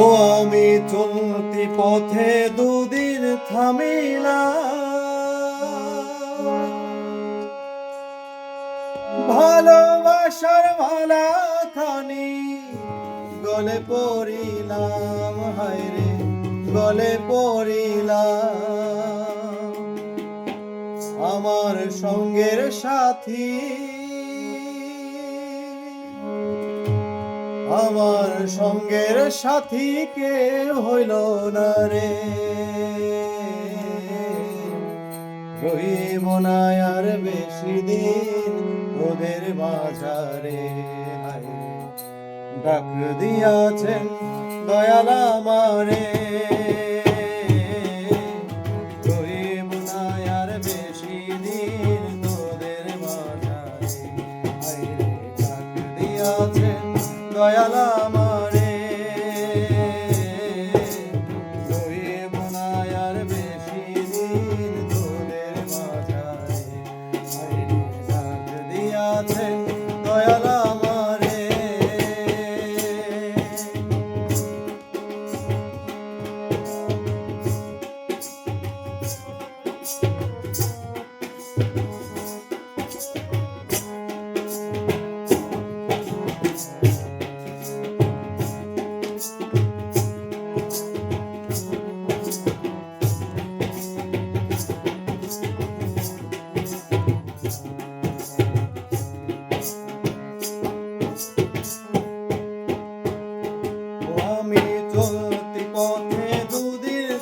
ও আমি চলতি পথে দুদিন থামিলা ভালোবাসার মালা খানি গলে পড়িলাম হায়রে গলে পড়িলাম। আমার সঙ্গের সাথী আমার সঙ্গের সাথী কে হইল না রে? রহিব না আর বেশি দিন ওদের মাঝারে ডাক দিয়াছেন দয়াল আমারে।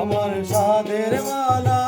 আমার সাদের মালা।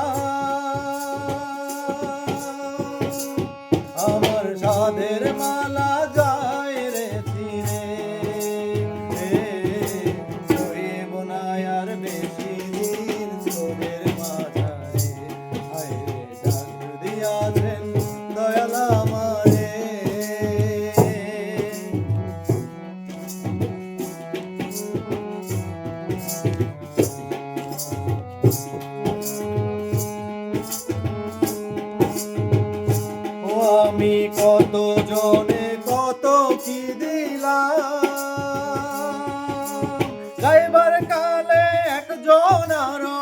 দিলাম। যাইবার কালে একজন আরও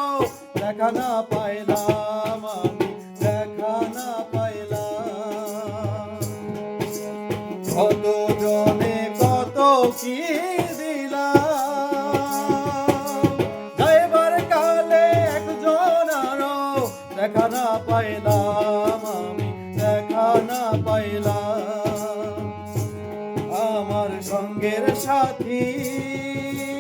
দেখা না পাইলাম আমি, দেখা না পাইলাম। কত জনে কত কি দেখা না পাইলাম সাথী।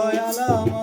দয়াল